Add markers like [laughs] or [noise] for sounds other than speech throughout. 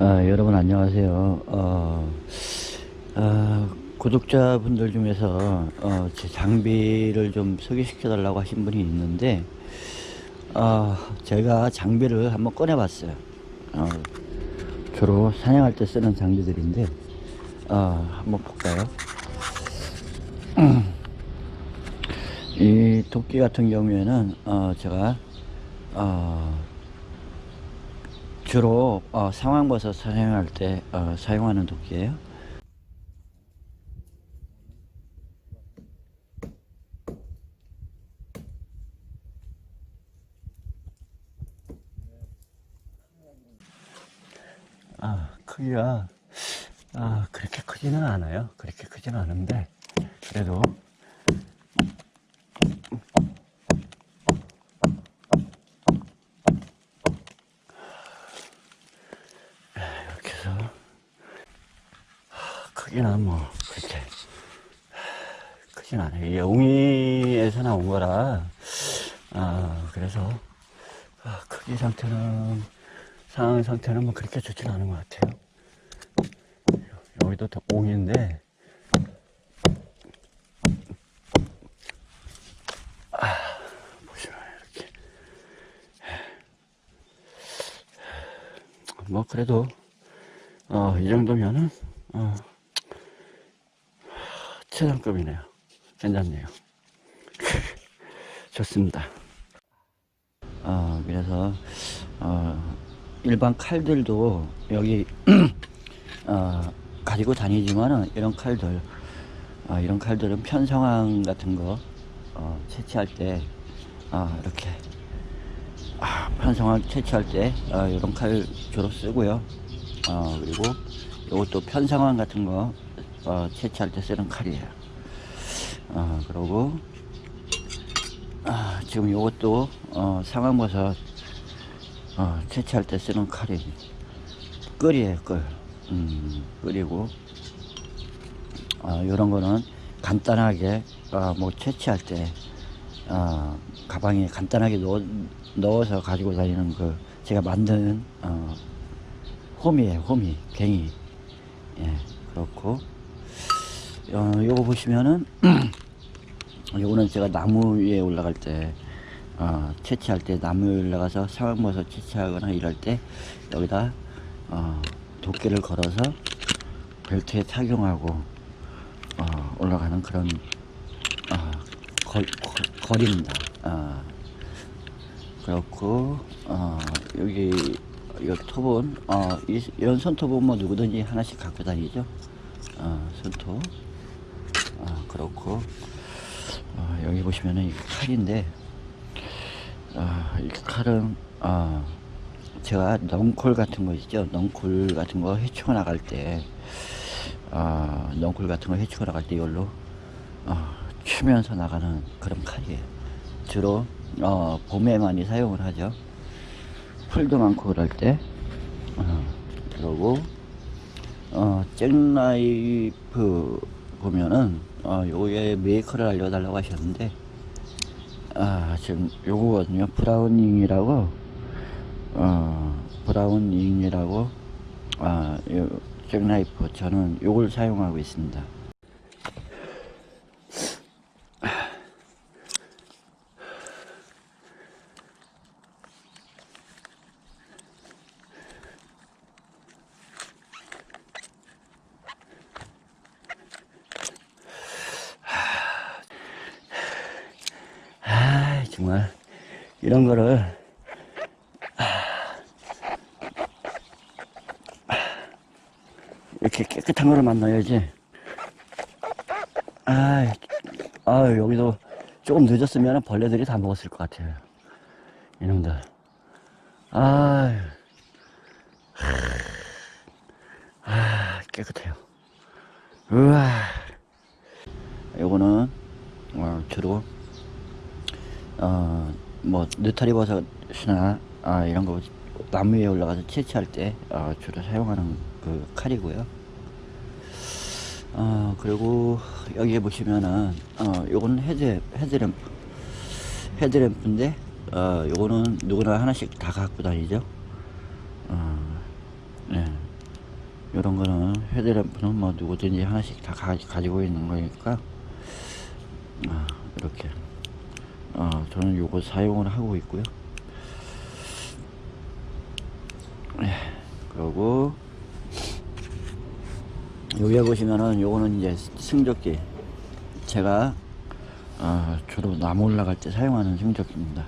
아, 여러분 안녕하세요. 어, 아, 구독자분들 중에서 어, 제 장비를 좀 소개시켜 달라고 하신 분이 있는데 어, 제가 장비를 한번 꺼내 봤어요. 어, 주로 사냥할 때 쓰는 장비들인데 어, 한번 볼까요? [clears throat] 이 도끼 같은 경우에는 어, 제가 어, 주로 어, 상황버섯 사냥할 때 어, 사용하는 도끼예요. 아, 크기가 아, 그렇게 크지는 않아요. 그렇게 크지는 않은데 그래도 이렇게 해서 하, 크기는 뭐 그렇게 크진 않아요. 이게 웅이에서 나온 거라 아 그래서 아, 크기 상태는 상황 상태는 뭐 그렇게 좋지는 않은 것 같아요. 여기도 더 웅인데 아 보시면 이렇게 뭐 그래도 어, 이 정도면은 어, 최상급이네요. 괜찮네요. [laughs] 좋습니다. 어, 그래서 어, 일반 칼들도 여기 [clears throat] 어, 가지고 다니지만은 이런 칼들 어, 이런 칼들은 편성황 같은 거 어, 채취할 때 어, 이렇게 아, 편성황 채취할 때 어, 이런 칼 주로 쓰고요. 어, 그리고 이것도 편성황 같은 거 어, 채취할 때 쓰는 칼이에요. 어, 그리고 아, 지금 이것도 어, 상황버섯 어, 채취할 때 쓰는 칼이 끌이에요, 끌. 음, 끌이고 어, 이런 거는 간단하게 어, 뭐 채취할 때 어, 가방에 간단하게 넣어, 넣어서 가지고 다니는 그 제가 만든 어, 홈이에요, 홈이, 갱이. 예, 그렇고 어, 요거 보시면은 [clears throat] 요거는 제가 나무 위에 올라갈 때 어, 채취할 때 나무 위에 올라가서 상황버섯 채취하거나 이럴 때 여기다 어, 도끼를 걸어서 벨트에 착용하고 어, 올라가는 그런 어, 거, 거, 거리입니다. 어, 그렇고 어, 여기 이 톱은 어, 이, 이런 손톱은 뭐 누구든지 하나씩 갖고 다니죠. 어, 손톱. 어, 그렇고 어, 여기 보시면은 이 칼인데 어, 이 칼은 어, 제가 넝콜 같은 거 있죠. 넝콜 같은 거 헤쳐 나갈 때 어, 넝콜 같은 거 헤쳐 나갈 때 이걸로 어, 치면서 나가는 그런 칼이에요. 주로 어, 봄에 많이 사용을 하죠. 풀도 많고 그럴 때 어, 그러고 어, 잭나이프 보면은 어, 요게 메이커를 알려달라고 하셨는데 아 지금 요거거든요. 브라우닝이라고 어 브라우닝이라고 아 요 잭나이프 저는 요걸 사용하고 있습니다 아 정말 이런 거를 거를 만나야지. 아, 아 여기도 조금 늦었으면 벌레들이 다 먹었을 것 같아요. 이놈들. 아, 아 깨끗해요. 우와. 요거는 어, 주로 어, 뭐, 느타리 버섯이나, 아, 이런 거, 나무 위에 올라가서 채취할 때, 어, 주로 사용하는 그 칼이고요. 어, 그리고 여기에 보시면은, 어, 요거는 헤드, 헤드램프. 헤드램프인데, 어, 요거는 누구나 하나씩 다 갖고 다니죠. 어, 네. 이런 거는 헤드램프는 뭐 누구든지 하나씩 다 가, 가지고 있는 거니까 아, 이렇게 어, 저는 요거 사용을 하고 있고요 예, 그리고 여기에 보시면은 요거는 이제 승적기 제가 어, 주로 나무 올라갈 때 사용하는 승적기입니다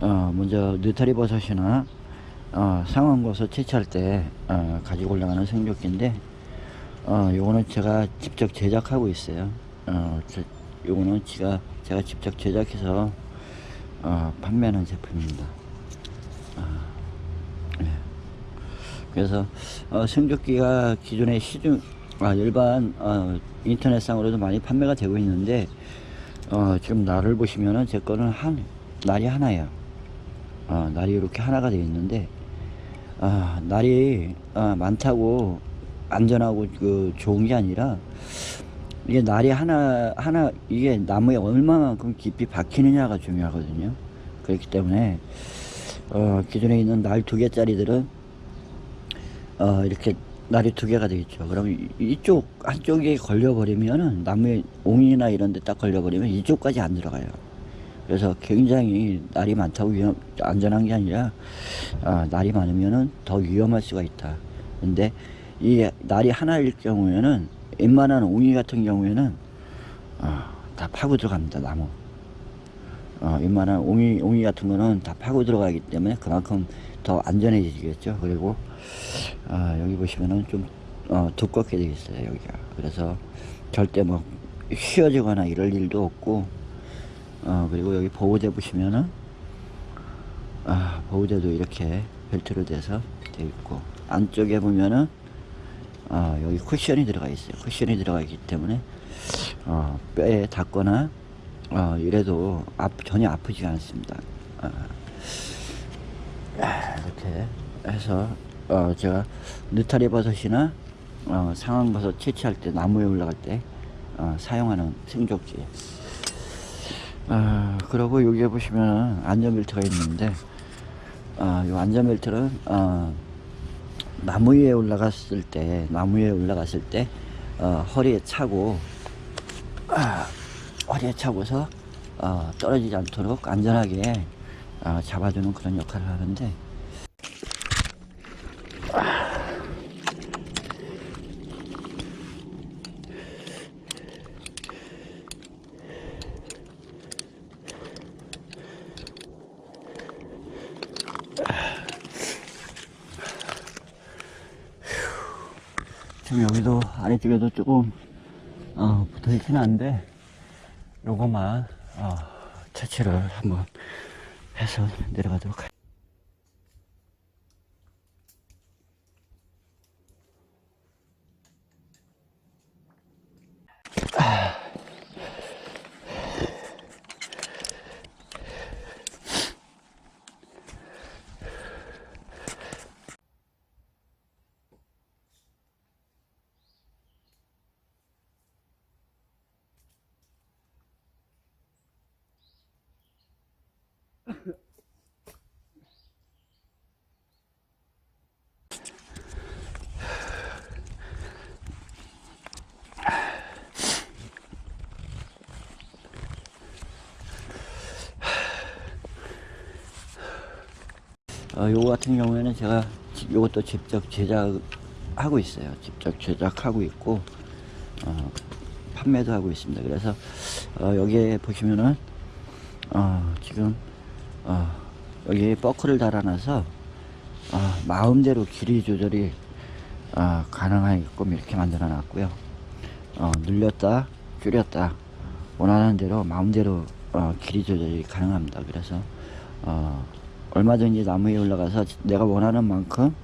어, 먼저 느타리 버섯이나 어, 상황버섯 채취할 때 어, 가지고 올라가는 생조기인데 어, 요거는 제가 직접 제작하고 있어요. 어, 제, 요거는 제가 제가 직접 제작해서 어, 판매하는 제품입니다. 어, 예. 그래서 어, 생조기가 기존의 시중 아, 일반 어, 인터넷상으로도 많이 판매가 되고 있는데 어, 지금 날을 보시면은 제 거는 한 날이 하나예요. 어, 날이 이렇게 하나가 되어 있는데 아, 날이 어, 많다고 안전하고 그 좋은 게 아니라 이게 날이 하나 하나 이게 나무에 얼마만큼 깊이 박히느냐가 중요하거든요. 그렇기 때문에 어, 기존에 있는 날 두 개짜리들은 어, 이렇게 날이 두 개가 되겠죠. 이- 이쪽 한쪽에 걸려버리면은 나무에 옹이나 이런 데 딱 걸려버리면 이쪽까지 안 들어가요. 그래서 굉장히 날이 많다고 위험, 안전한 게 아니라 아, 날이 많으면은 더 위험할 수가 있다. 근데 이 날이 하나일 경우에는 웬만한 옹이 같은 경우에는 어, 다 파고 들어갑니다 나무. 어, 웬만한 옹이 옹이 같은 거는 다 파고 들어가기 때문에 그만큼 더 안전해지겠죠. 그리고 아, 여기 보시면은 좀 어, 두껍게 되어 있어요 여기가. 그래서 절대 뭐 휘어지거나 이럴 일도 없고 어, 그리고 여기 보호대 보시면은 아, 보호대도 이렇게 벨트로 돼서 되어 있고 안쪽에 보면은 아, 여기 쿠션이 들어가 있어요. 쿠션이 들어가 있기 때문에 어, 뼈에 닿거나 어, 이래도 아, 전혀 아프지 않습니다. 아, 아, 이렇게 해서 어, 제가 느타리 버섯이나 어, 상황버섯 채취할 때 나무에 올라갈 때 어, 사용하는 생조기 아, 그리고 여기에 보시면 안전벨트가 있는데, 아, 요 안전벨트는, 어, 나무 위에 올라갔을 때, 나무 위에 올라갔을 때, 어, 허리에 차고, 아, 허리에 차고서, 어, 떨어지지 않도록 안전하게, 어, 잡아주는 그런 역할을 하는데, 지금 여기도 아래쪽에도 조금 어, 붙어 있긴 한데 요거만 어, 채취를 한번 해서 내려가도록 할게요. 어, 요거 같은 경우에는 제가 지- 요것도 직접 제작하고 있어요. 직접 제작하고 있고, 어, 판매도 하고 있습니다. 그래서, 어, 여기에 보시면은, 어, 지금, 어, 여기 버클을 달아놔서, 아, 마음대로 길이 조절이 아, 가능하게끔 이렇게 만들어 놨고요. 어, 늘렸다, 줄였다, 원하는 대로 마음대로 어, 길이 조절이 가능합니다. 그래서 어, 얼마든지 나무 위에 올라가서 내가 원하는 만큼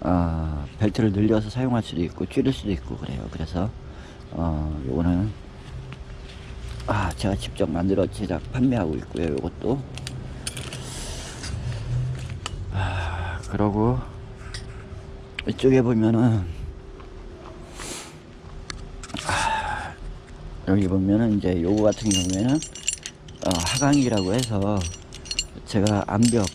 어, 벨트를 늘려서 사용할 수도 있고 줄일 수도 있고 그래요. 그래서 어, 요거는 아, 제가 직접 만들어 제작 판매하고 있고요. 요것도 아, 그러고 이쪽에 보면은 아, 여기 보면은 이제 요거 같은 경우에는 어, 하강기라고 해서 제가 암벽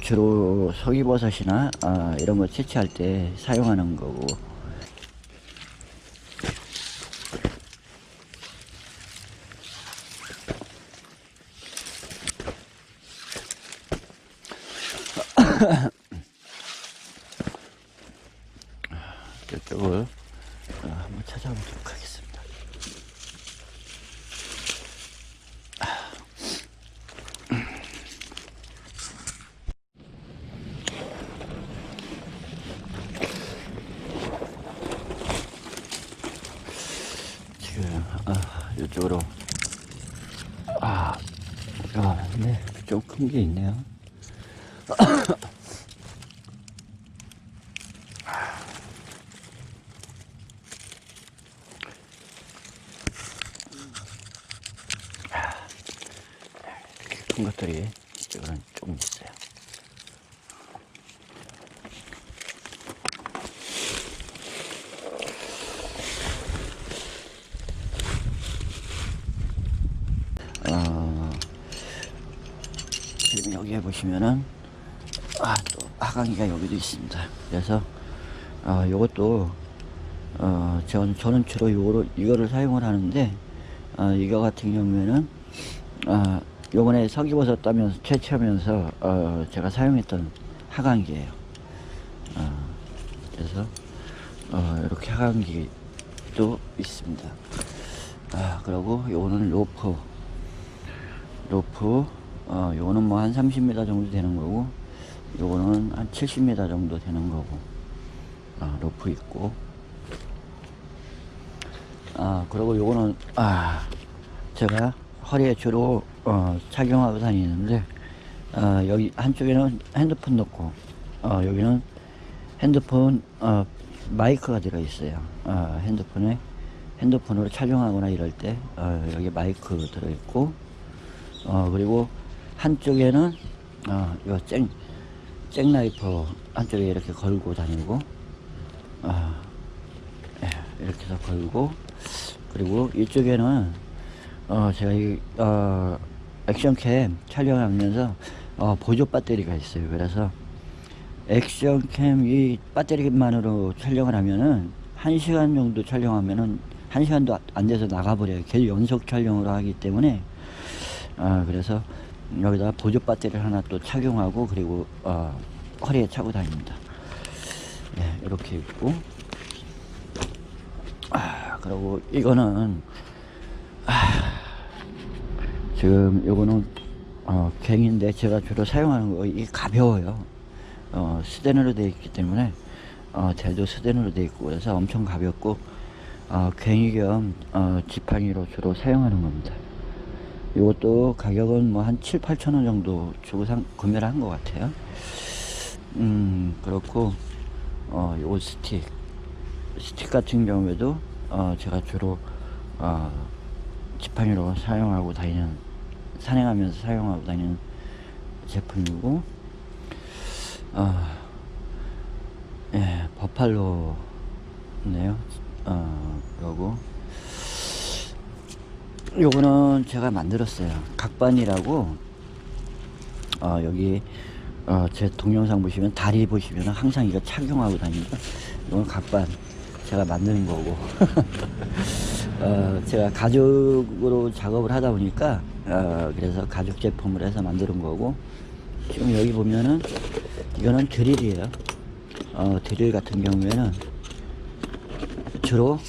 주로 석이버섯이나 아, 이런 거 채취할 때 사용하는 거고 이쪽을 어, 한번 찾아보도록 하겠습니다. 지금 아, 이쪽으로 아, 아, 네, 좀 큰 게 있네요. 이렇게 큰 것들이 이쪽은 조금 있어요. 어, 여기에 보시면은 아, 또 하강이가 여기도 있습니다. 그래서 어, 요것도 어, 저는, 저는 주로 요거를, 이거를 사용을 하는데 어, 이거 같은 경우에는 어, 요번에 서기버섯 따면서 채취하면서 어, 제가 사용했던 하강기예요. 어, 그래서 어, 이렇게 하강기도 있습니다. 아, 그리고 요거는 로프 로프 어, 요거는 뭐 한 30m 정도 되는 거고 요거는 한 70m 정도 되는 거고. 아, 로프 있고. 아 그리고 요거는 아 제가 허리에 주로 어, 착용하고 다니는데 어, 여기 한쪽에는 핸드폰 넣고 어, 여기는 핸드폰 어, 마이크가 들어 있어요. 어, 핸드폰에 핸드폰으로 촬영하거나 이럴 때 어, 여기 마이크 들어 있고 어, 그리고 한쪽에는 어, 요쨍 쨍라이퍼 한쪽에 이렇게 걸고 다니고 어, 예, 이렇게 해서 걸고 그리고 이쪽에는 어, 제가 이 어, 액션캠 촬영하면서 어, 보조 배터리가 있어요. 그래서 액션캠 이 배터리만으로 촬영을 하면은 한 시간 정도 촬영하면은 한 시간도 안 돼서 나가버려요. 계속 연속 촬영으로 하기 때문에 어, 그래서 여기다가 보조 배터리를 하나 또 착용하고 그리고 어, 허리에 차고 다닙니다. 네, 이렇게 있고 아, 그리고 이거는 아, 지금 요거는 어, 갱인데 제가 주로 사용하는 거 이게 가벼워요. 어, 스테인으로 되어 있기 때문에 어, 젤도 스테인으로 되어 있고 그래서 엄청 가볍고 어, 갱이 겸 어, 지팡이로 주로 사용하는 겁니다. 이것도 가격은 뭐 한 7, 8천 원 정도 주고 상, 구매를 한 것 같아요. 음, 그렇고, 어, 요 스틱. 스틱 같은 경우에도, 어, 제가 주로, 어, 지팡이로 사용하고 다니는, 산행하면서 사용하고 다니는 제품이고, 어, 예, 버팔로네요. 어, 그러고, 요거는 제가 만들었어요. 각반이라고, 어, 여기, 어, 제 동영상 보시면, 다리 보시면 항상 이거 착용하고 다니니까, 이건 각반. 제가 만드는 거고. [laughs] 어, 제가 가죽으로 작업을 하다 보니까, 어, 그래서 가죽 제품을 해서 만드는 거고, 지금 여기 보면은, 이거는 드릴이에요. 어, 드릴 같은 경우에는, 주로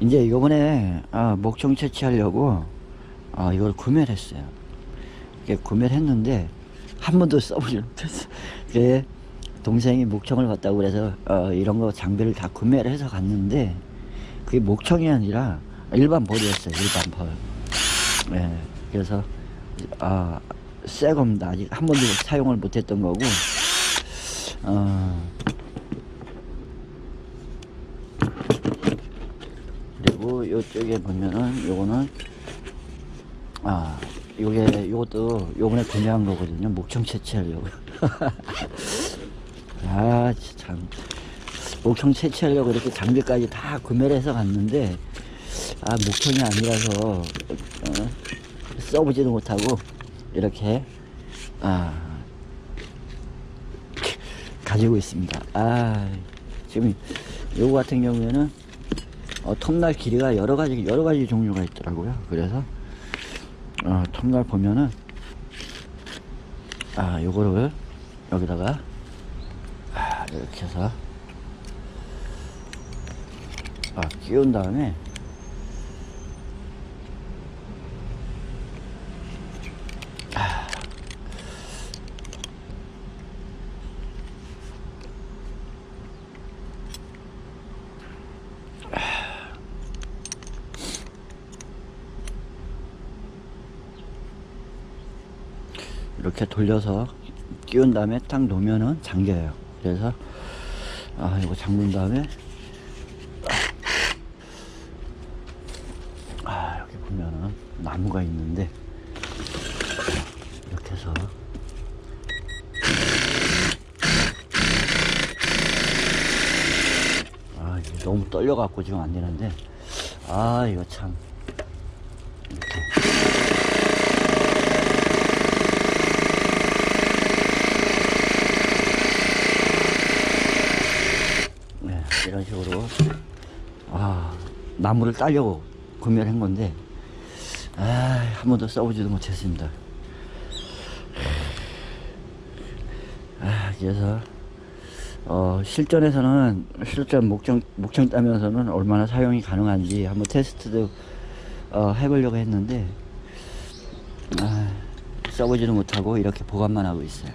이제 요번에 아, 목청 채취하려고 아, 이걸 구매를 했어요. 구매를 했는데 한 번도 써보지 못했어. 이게 동생이 목청을 봤다고 그래서 어, 이런 거 장비를 다 구매를 해서 갔는데 그게 목청이 아니라 일반 벌이었어요. 일반 벌. 예. 그래서 아, 새 겁니다. 아직 한 번도 사용을 못했던 거고. 어, 그리고 이쪽에 보면은 요거는 아 요게 요것도 요번에 구매한 거거든요. 목청 채취하려고 [laughs] 아 참. 목청 채취하려고 이렇게 장비까지 다 구매를 해서 갔는데 아 목청이 아니라서 어, 써보지도 못하고 이렇게 아 가지고 있습니다. 아 지금 요거 같은 경우에는 어, 톱날 길이가 여러 가지 여러 가지 종류가 있더라고요. 그래서 어, 톱날 보면은 아 요거를 여기다가 아, 이렇게 해서 아 끼운 다음에 이렇게 돌려서 끼운 다음에 딱 놓으면은 잠겨요. 그래서 아 이거 잠근 다음에. 아 여기 보면은 나무가 있는데. 이렇게 해서. 아 이게 너무 떨려 갖고 지금 안 되는데. 아 이거 참 이렇게 네, 이런 식으로 아 나무를 따려고 구매를 한 건데 아, 한 번도 써보지도 못했습니다. 아, 그래서 어, 실전에서는 실전 목청 목청 따면서는 얼마나 사용이 가능한지 한번 테스트도 어, 해보려고 했는데 아, 써보지도 못하고 이렇게 보관만 하고 있어요.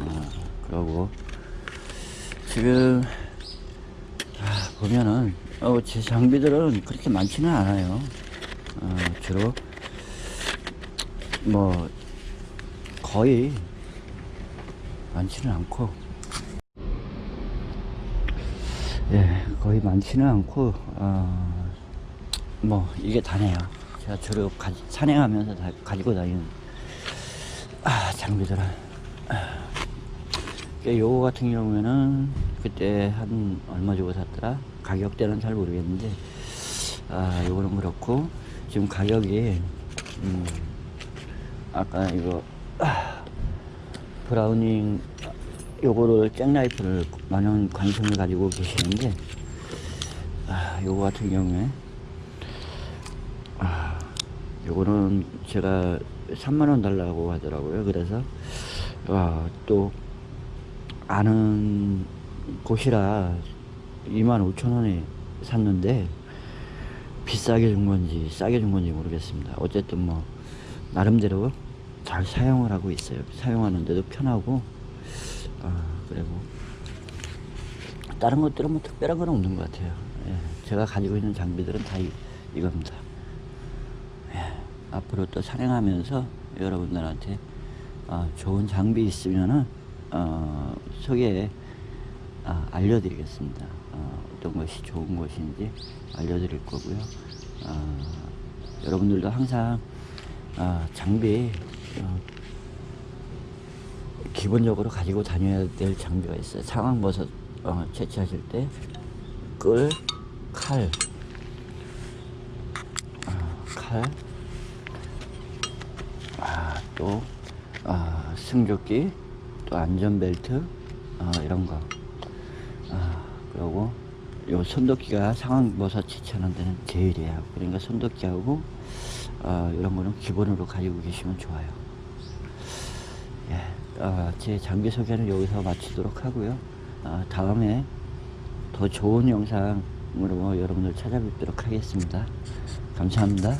아, 그러고 지금 아, 보면은 어, 제 장비들은 그렇게 많지는 않아요. 어, 주로 뭐 거의 많지는 않고 예 거의 많지는 않고 어, 뭐 이게 다네요. 제가 주로 가, 산행하면서 다 가지고 다니는 아, 장비들은 아. 그 요거 같은 경우에는 그때 한 얼마 주고 샀더라 가격대는 잘 모르겠는데 아 요거는 그렇고 지금 가격이 음 아까 이거 아, 브라우닝 요거를 잭나이프를 많은 관심을 가지고 계시는데 아 요거 같은 경우에 아 요거는 제가 3만원 달라고 하더라고요. 그래서 아, 또 아는 곳이라 2만 5천 원에 샀는데 비싸게 준 건지 싸게 준 건지 모르겠습니다. 어쨌든 뭐 나름대로 잘 사용을 하고 있어요. 사용하는데도 편하고 아 그리고 다른 것들은 뭐 특별한 건 없는 것 같아요. 예, 제가 가지고 있는 장비들은 다 이, 이겁니다. 예, 앞으로 또 산행하면서 여러분들한테 어, 좋은 장비 있으면은 어, 소개 아, 알려드리겠습니다. 어, 어떤 것이 좋은 것인지 알려드릴 거고요. 어, 여러분들도 항상 어, 장비 어, 기본적으로 가지고 다녀야 될 장비가 있어요. 상황버섯 어, 채취하실 때 끌, 칼, 어, 칼, 아, 또 아, 승조기, 또 안전벨트 어, 이런 거. 아, 그리고 요 손도끼가 상황버섯 채취하는 데는 제일이에요. 그러니까 손도끼하고 어, 이런 거는 기본으로 가지고 계시면 좋아요. 예, 어, 제 장비 소개는 여기서 마치도록 하고요. 어, 다음에 더 좋은 영상으로 여러분들 찾아뵙도록 하겠습니다. 감사합니다.